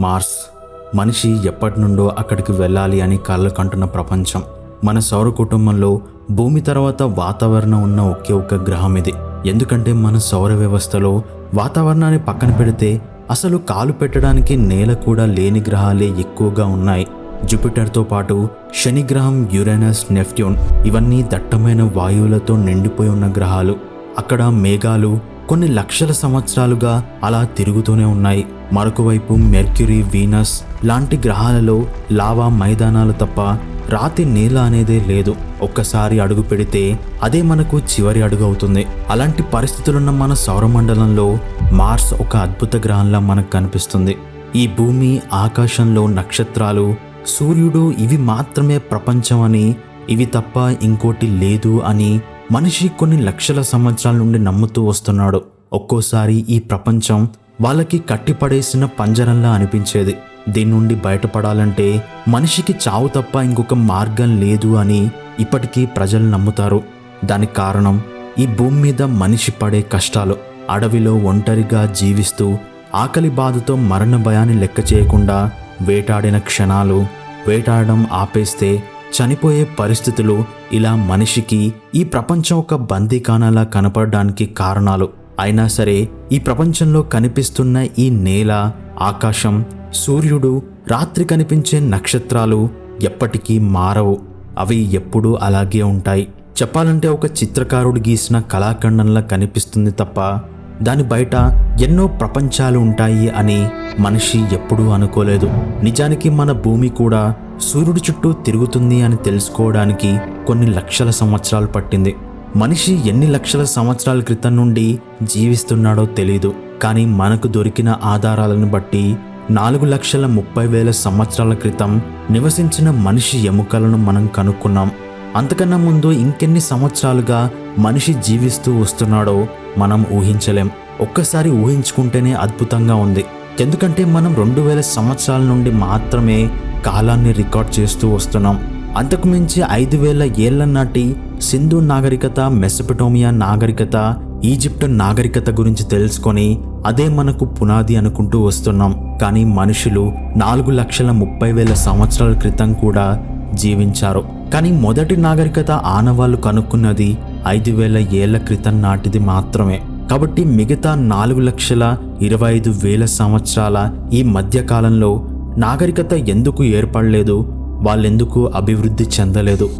Mars మనిషి ఎప్పటి నుండో అక్కడికి వెళ్ళాలి అని కళ్ళు కంటున్న ప్రపంచం. మన సౌర కుటుంబంలో భూమి తర్వాత వాతావరణం ఉన్న ఒకే ఒక్క గ్రహం ఇది. ఎందుకంటే మన సౌర వ్యవస్థలో వాతావరణాన్ని పక్కన పెడితే అసలు కాలు పెట్టడానికి నేల కూడా లేని గ్రహాలే ఎక్కువగా ఉన్నాయి. జూపిటర్తో పాటు శని గ్రహం యురేనస్ నెఫ్ట్యూన్ ఇవన్నీ దట్టమైన వాయువులతో నిండిపోయి ఉన్న గ్రహాలు. అక్కడ మేఘాలు కొన్ని లక్షల సంవత్సరాలుగా అలా తిరుగుతూనే ఉన్నాయి. మరొక వైపు మెర్క్యూరీ వీనస్ లాంటి గ్రహాలలో లావా మైదానాలు తప్ప రాతి నేల అనేదే లేదు. ఒక్కసారి అడుగు పెడితే అదే మనకు చివరి అడుగు అవుతుంది. అలాంటి పరిస్థితులున్న మన సౌరమండలంలో మార్స్ ఒక అద్భుత గ్రహంలా మనకు కనిపిస్తుంది. ఈ భూమి ఆకాశంలో నక్షత్రాలు సూర్యుడు ఇవి మాత్రమే ప్రపంచం అని ఇవి తప్ప ఇంకోటి లేదు అని మనిషి కొన్ని లక్షల సంవత్సరాల నుండి నమ్ముతూ వస్తున్నాడు. ఒక్కోసారి ఈ ప్రపంచం వాళ్ళకి కట్టిపడేసిన పంజరంలా అనిపించేది. దీని నుండి బయటపడాలంటే మనిషికి చావు తప్ప ఇంకొక మార్గం లేదు అని ఇప్పటికీ ప్రజలు నమ్ముతారు. దానికి కారణం ఈ భూమి మీద మనిషి పడే కష్టాలు. అడవిలో ఒంటరిగా జీవిస్తూ ఆకలి బాధతో మరణ భయాన్ని లెక్క చేయకుండా వేటాడిన క్షణాలు వేటాడడం ఆపేస్తే చనిపోయే పరిస్థితులు ఇలా మనిషికి ఈ ప్రపంచం ఒక బందీకానాలా కనపడడానికి కారణాలు. అయినా సరే ఈ ప్రపంచంలో కనిపిస్తున్న ఈ నేల ఆకాశం సూర్యుడు రాత్రి కనిపించే నక్షత్రాలు ఎప్పటికీ మారవు. అవి ఎప్పుడూ అలాగే ఉంటాయి. చెప్పాలంటే ఒక చిత్రకారుడు గీసిన కళాఖండంలా కనిపిస్తుంది తప్ప దాని బయట ఎన్నో ప్రపంచాలు ఉంటాయి అని మనిషి ఎప్పుడూ అనుకోలేదు. నిజానికి మన భూమి కూడా సూర్యుడి చుట్టూ తిరుగుతుంది అని తెలుసుకోవడానికి కొన్ని లక్షల సంవత్సరాలు పట్టింది. మనిషి ఎన్ని లక్షల సంవత్సరాల క్రితం నుండి జీవిస్తున్నాడో తెలీదు. కానీ మనకు దొరికిన ఆధారాలను బట్టి నాలుగు లక్షల ముప్పై వేల సంవత్సరాల క్రితం నివసించిన మనిషి ఎముకలను మనం కనుక్కున్నాం. అంతకన్నా ముందు ఇంకెన్ని సంవత్సరాలుగా మనిషి జీవిస్తూ వస్తున్నాడో మనం ఊహించలేం. ఒక్కసారి ఊహించుకుంటేనే అద్భుతంగా ఉంది. ఎందుకంటే మనం రెండు వేల సంవత్సరాల నుండి మాత్రమే కాలాన్ని రికార్డ్ చేస్తూ వస్తున్నాం. అంతకు మించి ఐదు వేల ఏళ్ళ నాటి సింధు నాగరికత మెసపటోమియా నాగరికత ఈజిప్ట్ నాగరికత గురించి తెలుసుకొని అదే మనకు పునాది అనుకుంటూ వస్తున్నాం. కానీ మనుషులు నాలుగు లక్షల ముప్పై వేల సంవత్సరాల క్రితం కూడా జీవించారు. కానీ మొదటి నాగరికత ఆనవాళ్ళు కనుక్కున్నది ఐదు వేల ఏళ్ళ క్రితం నాటిది మాత్రమే. కాబట్టి మిగతా నాలుగు లక్షల ఇరవై ఐదు వేల సంవత్సరాల ఈ మధ్యకాలంలో నాగరికత ఎందుకు ఏర్పడలేదు? వాళ్ళెందుకు అభివృద్ధి చెందలేదు?